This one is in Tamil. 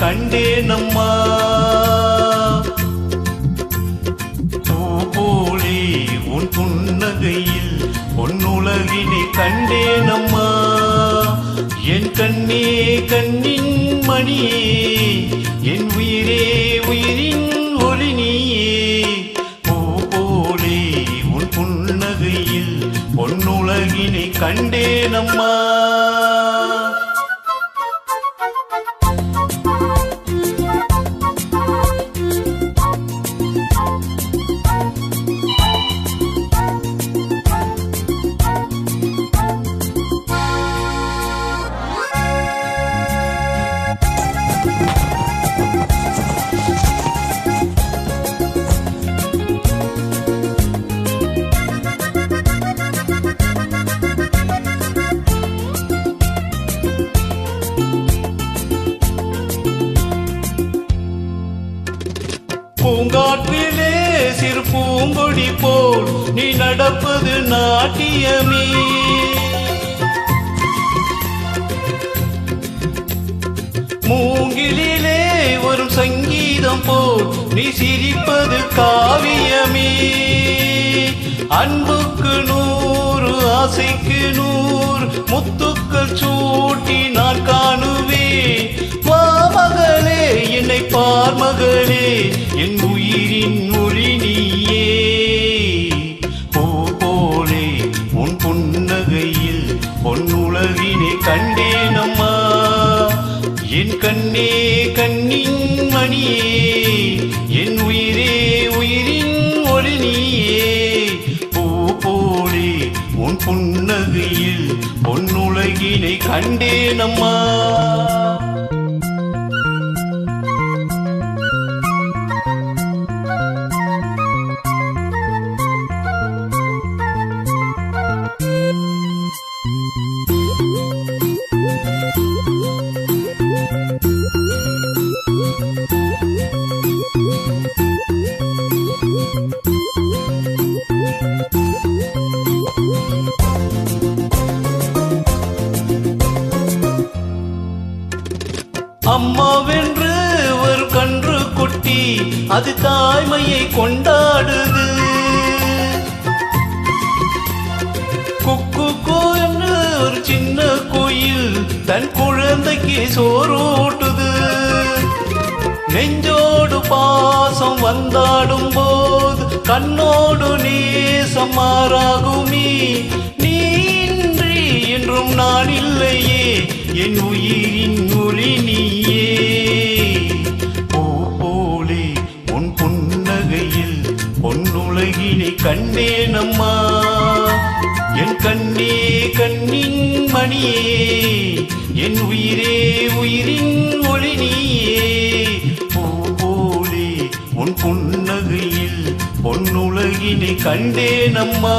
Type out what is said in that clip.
கண்டேனம்மா பூ போலே உன் புன்னகையில் பொன்னுலகினை கண்டேனம்மா என் கண்ணே கண்ணின் மணியே என் உயிரே உயிரின் ஒளி நீயே. பூ போலே உன் புன்னகையில் பொன்னுலகினை கண்டேனம்மா பூங்காற்றிலே சிறு பூங்கொடி போல் நீ நடப்பது நாட்டியமே. சங்கீதம் போல் நீ சிரிப்பது காவியமே. அன்புக்கு நூறு ஆசைக்கு நூறு முத்துக்கள் சூட்டி நான் காணுவேன். வா மகளே என்னை பார் மகளே என் உயிரின் மொழி நீயே. பூ போலே உன் புன்னகையில் பொன்னுலகினை கண்டேனம்மா. என் கண்ணே மணியே என் உயிரே உயிரின் ஒரு நீயே. பூ போலே உன் புன்னகையில் பொன்னுலகினை கண்டேனம்மா. அம்மாவென்று ஒரு கன்று குட்டி அது தாய்மையை கொண்டாடுது. குக்கு கோன்னு ஒரு சின்ன கோயில் தன் குழந்தைக்கு சோறூட்டுது. நெஞ்சோடு பாசம் வந்தாடும் போது கண்ணோடு நேசம் மாறாகுமே. நீன்றி என்றும் நான் இல்லையே. உலகினை கண்டேனம்மா. என் கண்ணே கண்ணின் மணியே என் உயிரே உயிரின் ஒளி நீயே. பூ போலே உன் புன்னகையில் பொன்னுலகினை கண்டேனம்மா.